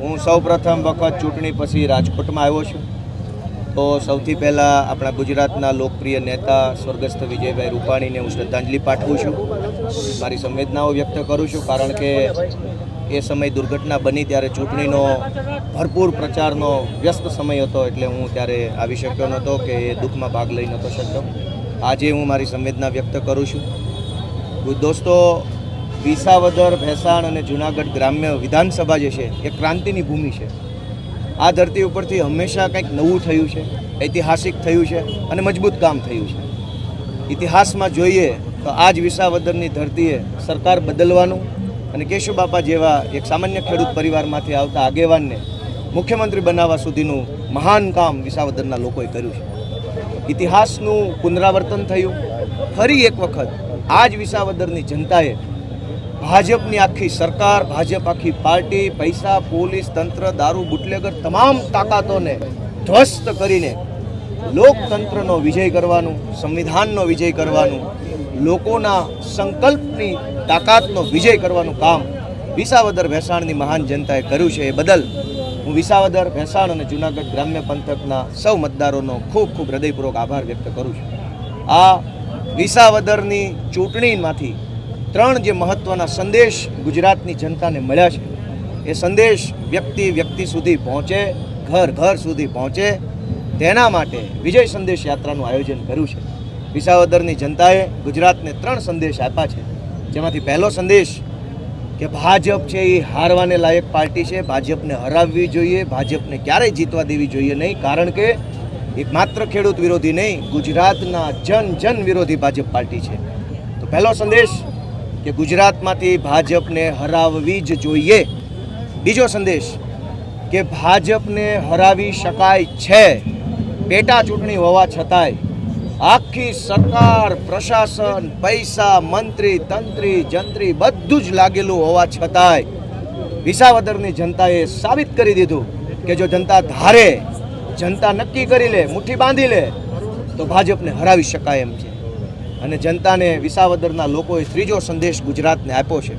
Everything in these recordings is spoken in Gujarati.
હું સૌ પ્રથમ વખત ચૂંટણી પછી રાજકોટમાં આવ્યો છું. તો સૌથી પહેલાં આપણા ગુજરાતના લોકપ્રિય નેતા સ્વર્ગસ્થ વિજયભાઈ રૂપાણીને હું શ્રદ્ધાંજલિ પાઠવું છું. મારી સંવેદનાઓ વ્યક્ત કરું છું કારણ કે એ સમય દુર્ઘટના બની ત્યારે ચૂંટણીનો ભરપૂર પ્રચારનો વ્યસ્ત સમય હતો એટલે હું ત્યારે આવી શક્યો નહોતો કે એ દુઃખમાં ભાગ લઈ નહોતો શકતો આજે હું મારી સંવેદના વ્યક્ત કરું છું. દોસ્તો વિસાવદર, ભેસાણ અને જુનાગઢ ગ્રામ્ય વિધાનસભા જે છે, એ ક્રાંતિની ભૂમિ છે. આ ધરતી ઉપરથી હંમેશા કંઈક નવું થયું છે, ઐતિહાસિક થયું છે અને મજબૂત કામ થયું છે. ઇતિહાસમાં જોઈએ તો આ જ વિસાવદરની ધરતીએ સરકાર બદલવાનું અને કેશુબાપા જેવા એક સામાન્ય ખેડૂત પરિવારમાંથી આવતા આગેવાનને મુખ્યમંત્રી બનાવવા સુધીનું મહાન કામ વિસાવદરના લોકોએ કર્યું છે. ઇતિહાસનું પુનરાવર્તન થયું. ફરી એક વખત આ જ વિસાવદરની જનતાએ ભાજપની આખી સરકાર, ભાજપ આખી પાર્ટી, પૈસા, પોલીસ, તંત્ર, દારૂ, બુટલેગર તમામ તાકાતોને ધ્વસ્ત કરીને લોકતંત્રનો વિજય કરવાનું, સંવિધાનનો વિજય કરવાનું, લોકોના સંકલ્પની તાકાતનો વિજય કરવાનું કામ વિસાવદર ભેસાણની મહાન જનતાએ કર્યું છે એ બદલ હું વિસાવદર ભેસાણ અને જૂનાગઢ ગ્રામ્ય પંથકના સૌ મતદારોનો ખૂબ ખૂબ હૃદયપૂર્વક આભાર વ્યક્ત કરું છું. આ વિસાવદરની ચૂંટણીમાંથી ત્રણ જે મહત્ત્વના સંદેશ ગુજરાતની જનતાને મળ્યા છે, એ સંદેશ વ્યક્તિ વ્યક્તિ સુધી પહોંચે, ઘર ઘર સુધી પહોંચે, તેના માટે વિજય સંદેશ યાત્રાનું આયોજન કર્યું છે. વિસાવદરની જનતાએ ગુજરાતને ત્રણ સંદેશ આપ્યા છે. જેમાંથી પહેલો સંદેશ કે ભાજપ છે એ હારવાને લાયક પાર્ટી છે, ભાજપને હરાવવી જોઈએ, ભાજપને ક્યારેય જીતવા દેવી જોઈએ નહીં, કારણ કે એક માત્ર ખેડૂત વિરોધી નહીં, ગુજરાતના જન જન વિરોધી ભાજપ પાર્ટી છે. તો પહેલો સંદેશ કે ગુજરાતમાંથી ભાજપને હરાવવી જ જોઈએ. બીજો સંદેશ કે ભાજપને હરાવી શકાય છે. પેટા ચૂંટણી હોવા છતાંય આખી સરકાર, પ્રશાસન, પૈસા, મંત્રી, તંત્રી, જંત્રી બધું જ લાગેલું હોવા છતાંય વિસાવદરની જનતાએ સાબિત કરી દીધું કે જો જનતા ધારે, જનતા નક્કી કરી લે, મુઠ્ઠી બાંધી લે, તો ભાજપને હરાવી શકાય એમ છે. અને જનતાને વિસાવદરના લોકોએ ત્રીજો સંદેશ ગુજરાતને આપ્યો છે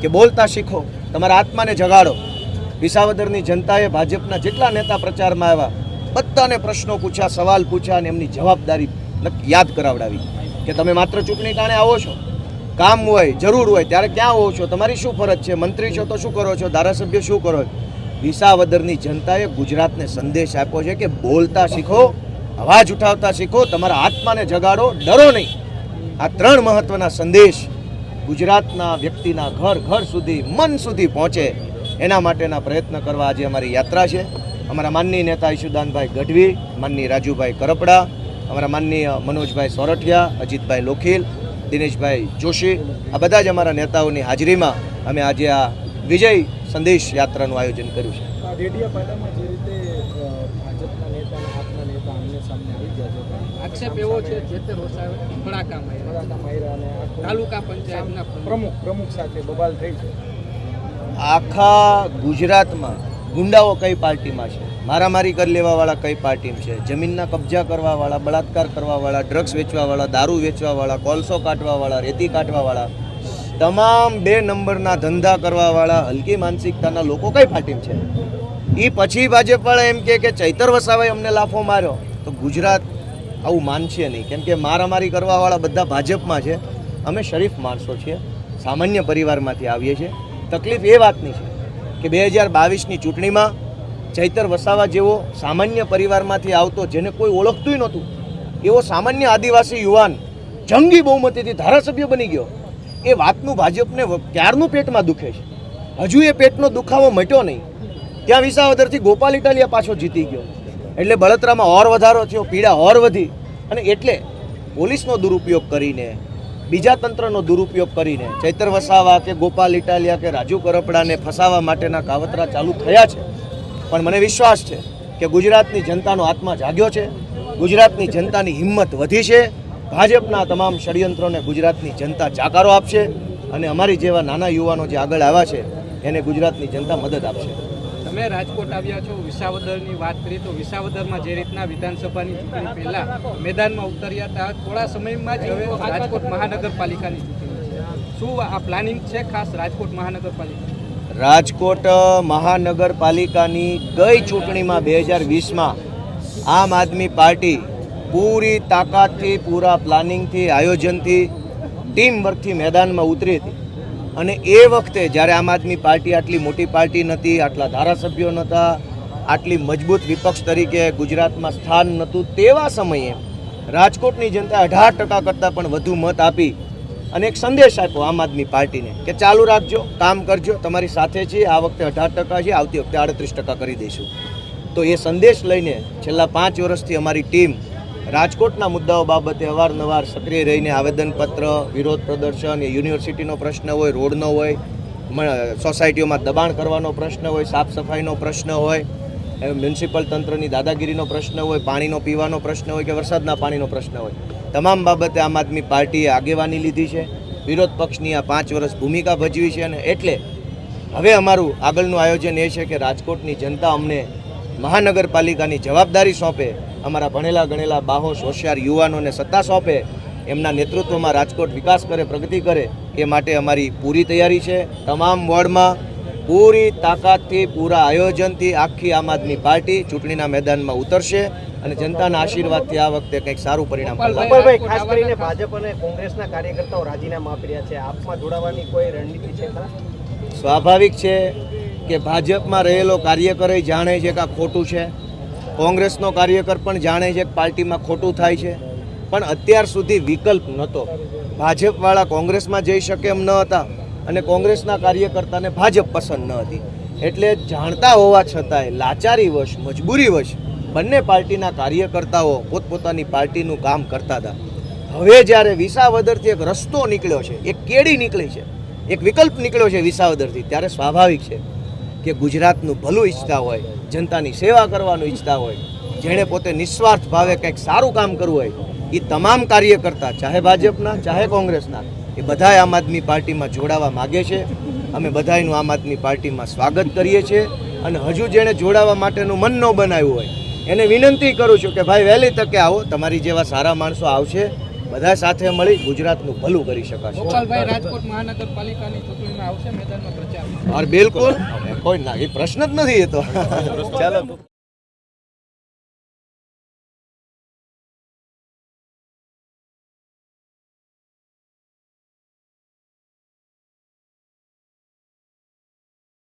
કે બોલતા શીખો, તમારા આત્માને જગાડો. વિસાવદરની જનતાએ ભાજપના જેટલા નેતા પ્રચારમાં આવ્યા, બધાને પ્રશ્નો પૂછ્યા, સવાલ પૂછ્યા અને એમની જવાબદારી યાદ કરાવડાવી કે તમે માત્ર ચૂંટણી ટાણે આવો છો. કામ હોય, જરૂર હોય, ત્યારે ક્યાં આવો છો? તમારી શું ફરજ છે? મંત્રી છો તો શું કરો છો? ધારાસભ્ય શું કરો છો? વિસાવદરની જનતાએ ગુજરાતને સંદેશ આપ્યો છે કે બોલતા શીખો, અવાજ ઉઠાવતા શીખો, તમારા આત્માને જગાડો, ડરો નહીં. આ ત્રણ મહત્વના સંદેશ ગુજરાતના વ્યક્તિના ઘર ઘર સુધી, મન સુધી પહોંચે એના માટેના પ્રયત્ન કરવા આજે અમારી યાત્રા છે. અમારા માનનીય નેતા ઈશુદાનભાઈ ગઢવી, માનનીય રાજુભાઈ કરપડા, અમારા માનનીય મનોજભાઈ સોરઠિયા, અજીતભાઈ લોખીલ, દિનેશભાઈ જોશી, આ બધા જ અમારા નેતાઓની હાજરીમાં અમે આજે આ વિજય સંદેશ યાત્રાનું આયોજન કર્યું છે આ ડેડિયાપાડામાં જે રીતે અ, ભાજપના નેતા અને આપના નેતા આમને સામને આવી ગયા છે એવો છે જે તે રોસાવે બરાકા માયરા. અને તાલુકા પંચાયતના પ્રમુખ. પ્રમુખ સાથે બબાલ થઈ છે. આખા ગુજરાતમાં ગુંડાઓ કઈ પાર્ટીમાં છે? મારામારી કરી લેવાવાળા કઈ પાર્ટીમાં છે? જમીનના કબજા કરવાવાળા બળાત્કાર કરવાવાળા ડ્રગ્સ વેચવાવાળા દારૂ વેચવાવાળા કોલસો કાઢવાવાળા રેતી કાઢવાવાળા તમામ બે નંબરના ધંધા કરવાવાળા હલકી માનસિકતાના લોકો કઈ પાર્ટીમાં છે? એ પછી ભાજપવાળા એમ કે ચૈતર વસાવાએ અમને લાફો માર્યો. તો ગુજરાત આવું માનશે નહીં. કેમ કે મારામારી કરવાવાળા બધા ભાજપમાં છે. અમે શરીફ માણસો છીએ. સામાન્ય પરિવારમાંથી આવીએ છીએ. તકલીફ એ વાતની છે કે બે હજાર બાવીસની ચૂંટણીમાં ચૈતર વસાવા જેવો સામાન્ય પરિવારમાંથી આવતો, જેને કોઈ ઓળખતું નહોતું, એવો સામાન્ય આદિવાસી યુવાન જંગી બહુમતીથી ધારાસભ્ય બની ગયો. એ વાતનું ભાજપને ક્યારનું પેટમાં દુખે છે? હજુ એ પેટનો દુખાવો મટ્યો નહીં. ત્યાં વિસાવદરથી ગોપાલ ઇટાલિયા પાછો જીતી ગયો. એટલે બળતરામાં ઓર વધારો થયો, પીડા ઓર વધી. અને એટલે પોલીસનો દુરુપયોગ કરીને, બીજા તંત્રનો દુરુપયોગ કરીને, ચૈતર વસાવા કે ગોપાલ ઇટાલિયા કે રાજુ કરપડાને ફસાવા માટેના કાવતરા ચાલુ થયા છે. પણ મને વિશ્વાસ છે કે ગુજરાતની જનતાનો આત્મા જાગ્યો છે, ગુજરાતની જનતાની હિંમત વધી છે, ભાજપના તમામ ષડયંત્રોને ગુજરાતની જનતા જાકારો આપશે, અને અમારી જેવા નાના યુવાનો જે આગળ આવ્યા છે, એને ગુજરાતની જનતા મદદ આપશે. તમે રાજકોટ આવ્યા છો, વિસાવદરની વાત કરીએ તો વિસાવદરમાં જે રીતના વિધાનસભાની ચૂંટણી પહેલા મેદાનમાં ઉતર્યા હતા, થોડા સમયમાં જ હવે રાજકોટ મહાનગરપાલિકાની ચૂંટણી શું આ પ્લાનિંગ છે ખાસ રાજકોટ મહાનગરપાલિકા? રાજકોટ મહાનગરપાલિકાની ગઈ ચૂંટણીમાં બે હજાર વીસમાં આમ આદમી પાર્ટી પૂરી તાકાતથી, પૂરા પ્લાનિંગથી, આયોજનથી ટીમ વર્કથી મેદાનમાં ઉતરી હતી. અને એ વખતે જ્યારે આમ આદમી પાર્ટી આટલી મોટી પાર્ટી નથી આટલા ધારાસભ્યો નહોતા, આટલી મજબૂત વિપક્ષ તરીકે ગુજરાતમાં સ્થાન નહોતું, તેવા સમયે રાજકોટની જનતા અઢાર ટકા કરતાં પણ વધુ મત આપી અને એક સંદેશ આપ્યો આમ આદમી પાર્ટીને કે ચાલુ રાખજો, કામ કરજો, તમારી સાથે છીએ, આ વખતે અઢાર ટકા છે આવતી વખતે આડત્રીસ ટકા કરી દઈશું. તો એ સંદેશ લઈને છેલ્લા પાંચ વર્ષથી અમારી ટીમ રાજકોટના મુદ્દાઓ બાબતે અવારનવાર સક્રિય રહીને આવેદનપત્ર, વિરોધ પ્રદર્શન યુનિવર્સિટીનો પ્રશ્ન હોય, રોડનો હોય સોસાયટીઓમાં દબાણ કરવાનો પ્રશ્ન હોય, સાફ સફાઈનો પ્રશ્ન હોય મ્યુનિસિપલ તંત્રની દાદાગીરીનો પ્રશ્ન હોય, પાણીનો પીવાનો પ્રશ્ન હોય કે વરસાદના પાણીનો પ્રશ્ન હોય. તમામ બાબતે આમ આદમી પાર્ટીએ આગેવાની લીધી છે. વિરોધ પક્ષની આ પાંચ વર્ષ ભૂમિકા ભજવી છે અને એટલે હવે અમારું આગળનું આયોજન એ છે કે રાજકોટની જનતા અમને મહાનગરપાલિકાની જવાબદારી સોંપે અમારા ભણેલા ગણેલા બાહોશ હોશિયાર યુવાનોને સત્તા સોંપે એમના નેતૃત્વમાં રાજકોટ વિકાસ કરે પ્રગતિ કરે એ માટે અમારી પૂરી તૈયારી છે. તમામ વોર્ડમાં પૂરી તાકાતથી પૂરા આયોજનથી આખી આમ આદમી પાર્ટી ચૂંટણીના મેદાનમાં ઉતરશે અને જનતાના આશીર્વાદથી આ વખતે કંઈક સારું પરિણામ ગોપાલભાઈ, ખાસ કરીને ભાજપ અને કોંગ્રેસના કાર્યકર્તાઓ રાજીનામા આપી રહ્યા છે. આપમાં જોડાવાની કોઈ રણનીતિ છે સ્વાભાવિક છે કે ભાજપમાં રહેલો કાર્યકર જાણે છે કે આ ખોટું છે. કોંગ્રેસનો કાર્યકર પણ જાણે છે કે પાર્ટીમાં ખોટું થાય છે. પણ અત્યાર સુધી વિકલ્પ નહોતો. ભાજપવાળા કોંગ્રેસમાં જઈ શકે એમ ન હતા અને કોંગ્રેસના કાર્યકર્તાને ભાજપ પસંદ ન હતી. એટલે જાણતા હોવા છતાંય લાચારીવશ મજબૂરીવશ બંને પાર્ટીના કાર્યકર્તાઓ પોતપોતાની પાર્ટીનું કામ કરતા હતા. હવે જ્યારે વિસાવદરથી એક રસ્તો નીકળ્યો છે, એક કેડી નીકળી છે, એક વિકલ્પ નીકળ્યો છે વિસાવદરથી, ત્યારે સ્વાભાવિક છે. કે ગુજરાતનું ભલું ઈચ્છતા હોય, જનતાની સેવા કરવાનું ઈચ્છતા હોય, જેણે પોતે નિસ્વાર્થ ભાવે કંઈક સારું કામ કરવું હોય એ તમામ કાર્યકર્તા, ચાહે ભાજપના, ચાહે કોંગ્રેસના, એ બધાય આમ આદમી પાર્ટીમાં જોડાવા માગે છે. અમે બધાયનું આમ આદમી પાર્ટીમાં સ્વાગત કરીએ છીએ અને હજુ જેણે જોડાવા માટેનું મન ન બનાવ્યું હોય, એને વિનંતી કરું છું કે ભાઈ વહેલી તકે આવો, તમારી જેવા સારા માણસો આવશે બધા સાથે મળી ગુજરાતનું ભલું કરી શકાશે. ગોપાલભાઈ બિલકુલ. કોઈ ના એ પ્રશ્ન જ નથી એ તો. ચાલો.